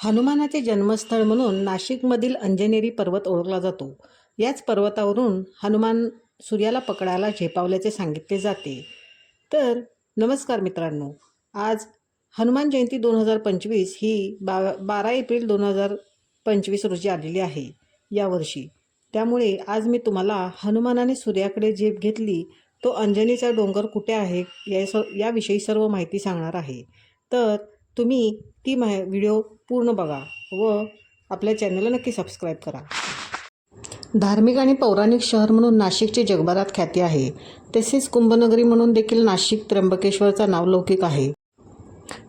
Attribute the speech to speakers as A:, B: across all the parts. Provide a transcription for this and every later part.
A: हनुमानाचे जन्मस्थळ म्हणून नाशिकमधील अंजनेरी पर्वत ओळखला जातो. याच पर्वतावरून हनुमान सूर्याला पकडायला झेपावल्याचे सांगितले जाते. तर नमस्कार मित्रांनो आज हनुमान जयंती दोन हजार पंचवीस ही बा बारा एप्रिल दोन हजार पंचवीस रोजी आलेली आहे यावर्षी त्यामुळे आज मी तुम्हाला हनुमानाने सूर्याकडे झेप घेतली तो अंजनीचा डोंगर कुठे आहे या स याविषयी सर्व माहिती सांगणार आहे. तर तुम्ही ती मा व्हिडिओ पूर्ण बघा व आपल्या चॅनलला नक्की सबस्क्राईब करा. धार्मिक आणि पौराणिक शहर म्हणून नाशिकची जगभरात ख्याती आहे. तसेच कुंभनगरी म्हणून देखील नाशिक त्र्यंबकेश्वरचा नावलौकिक आहे.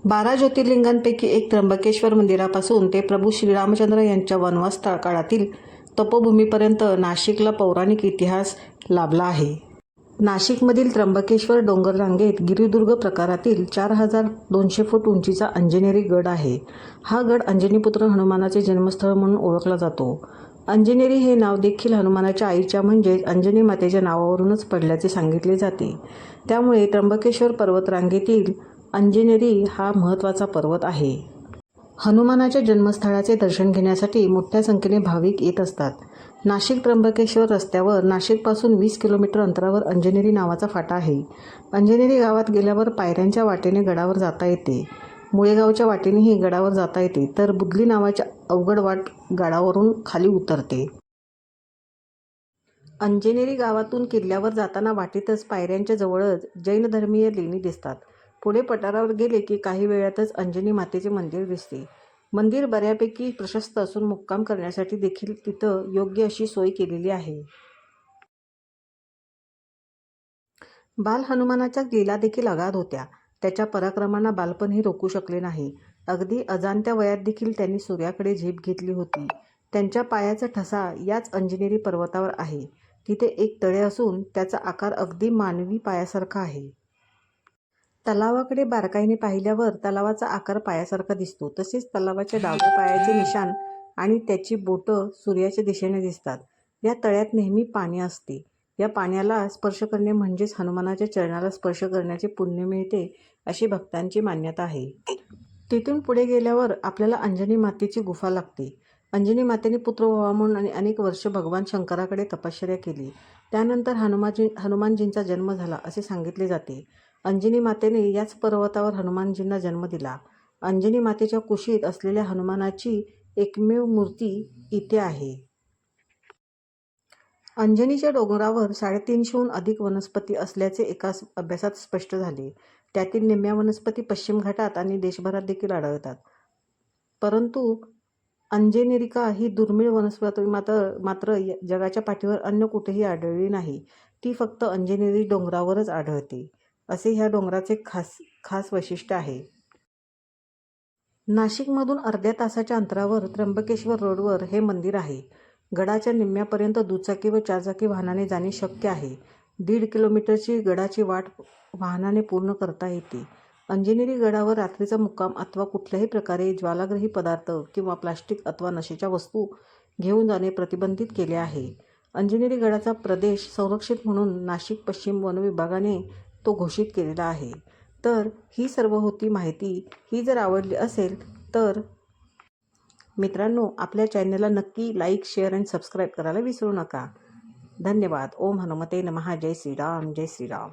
A: बारा ज्योतिर्लिंगांपैकी एक त्र्यंबकेश्वर मंदिरापासून ते प्रभू श्रीरामचंद्र यांच्या वनवास काळातील तपोभूमीपर्यंत नाशिकला पौराणिक इतिहास लाभला आहे. नाशिकमधील त्र्यंबकेश्वर डोंगर रांगेत गिरिदुर्ग प्रकारातील चार हजार दोनशे फूट उंचीचा अंजनेरी गड आहे. हा गड अंजनीपुत्र हनुमानाचे जन्मस्थळ म्हणून ओळखला जातो. अंजनेरी हे नाव देखील हनुमानाच्या आईच्या म्हणजेच अंजनी मातेच्या नावावरूनच पडल्याचे सांगितले जाते. त्यामुळे त्र्यंबकेश्वर पर्वतरांगेतील अंजनेरी हा महत्त्वाचा पर्वत आहे. हनुमानाच्या जन्मस्थळाचे दर्शन घेण्यासाठी मोठ्या संख्येने भाविक येत असतात. नाशिक त्र्यंबकेश्वर रस्त्यावर नाशिकपासून वीस किलोमीटर अंतरावर अंजनेरी नावाचा फाटा आहे. अंजनेरी गावात गेल्यावर पायऱ्यांच्या वाटेने गडावर जाता येते. मुळेगावच्या वाटेनेही गडावर जाता येते तर बुदली नावाच्या अवघड वाट गडावरून खाली उतरते. अंजनेरी गावातून किल्ल्यावर जाताना वाटेतच पायऱ्यांच्या जवळच जैन धर्मीय लेणी दिसतात. पुढे पठारावर गेले की काही वेळातच अंजनी मातेचे मंदिर दिसते. मंदिर बऱ्यापैकी प्रशस्त असून मुक्काम करण्यासाठी देखील तिथं योग्य अशी सोय केलेली आहे. बाल हनुमानाच्या लीला देखील अगाध होत्या. त्याच्या पराक्रमांना बालपणही रोखू शकले नाही. अगदी अजाणत्या वयात देखील त्यांनी सूर्याकडे झेप घेतली होती. त्यांच्या पायाचा ठसा याच अंजनेरी पर्वतावर आहे. तिथे एक तळे असून त्याचा आकार अगदी मानवी पायासारखा आहे. तलावाकडे बारकाईने पाहिल्यावर तलावाचा आकार पायासारखा दिसतो. तसेच तलावाच्या डाव्या पायाचे निशाण आणि त्याची बोटं सूर्याच्या दिशेने दिसतात. या तळ्यात नेहमी पाणी असते. या पाण्याला स्पर्श करणे म्हणजेच हनुमानाच्या चरणाला स्पर्श करण्याचे पुण्य मिळते अशी भक्तांची मान्यता आहे. तिथून पुढे गेल्यावर आपल्याला अंजनी मातेची गुफा लागते. अंजनी मातेने पुत्र व्हावा म्हणून आणि अनेक वर्ष भगवान शंकराकडे तपश्चर्या केली. त्यानंतर हनुमाजी हनुमानजींचा जन्म झाला असे सांगितले जाते. अंजनी मातेने याच पर्वतावर हनुमानजींना जन्म दिला. अंजनी मातेच्या कुशीत असलेल्या हनुमानाची एकमेव मूर्ती इथे आहे. अंजनीच्या डोंगरावर साडेतीनशेहून अधिक वनस्पती असल्याचे एका अभ्यासात स्पष्ट झाले. त्यातील निम्म्या वनस्पती पश्चिम घाटात आणि देशभरात देखील आढळतात. परंतु अंजेनेरिका ही दुर्मिळ वनस्पती मात्र मात्र य- जगाच्या पाठीवर अन्य कुठेही आढळली नाही. ती फक्त अंजनेरी डोंगरावरच आढळते. असे ह्या डोंगराचे खास खास वैशिष्ट्य आहे. नाशिकमधून अर्ध्या तासाच्या अंतरावर त्र्यंबकेश्वर रोडवर हे मंदिर आहे. गडाच्या निम्म्यापर्यंत दुचाकी व चारचाकी वाहनाने जाणे शक्य आहे. दीड किलोमीटरची गडाची वाट वाहनाने पूर्ण करता येते. अंजनेरी गडावर रात्रीचा मुक्काम अथवा कुठल्याही प्रकारे ज्वालाग्रही पदार्थ किंवा प्लास्टिक अथवा नशेच्या वस्तू घेऊन जाणे प्रतिबंधित केले आहे. अंजनेरी गडाचा प्रदेश संरक्षित म्हणून नाशिक पश्चिम वन विभागाने तो घोषित केलेला आहे. तर ही सर्व होती माहिती. ही जर आवडली असेल तर मित्रांनो आपल्या चॅनलला नक्की लाईक शेअर आणि सबस्क्राईब करायला विसरू नका. धन्यवाद. ओम हनुमते नमहा जय श्रीराम. जय श्रीराम.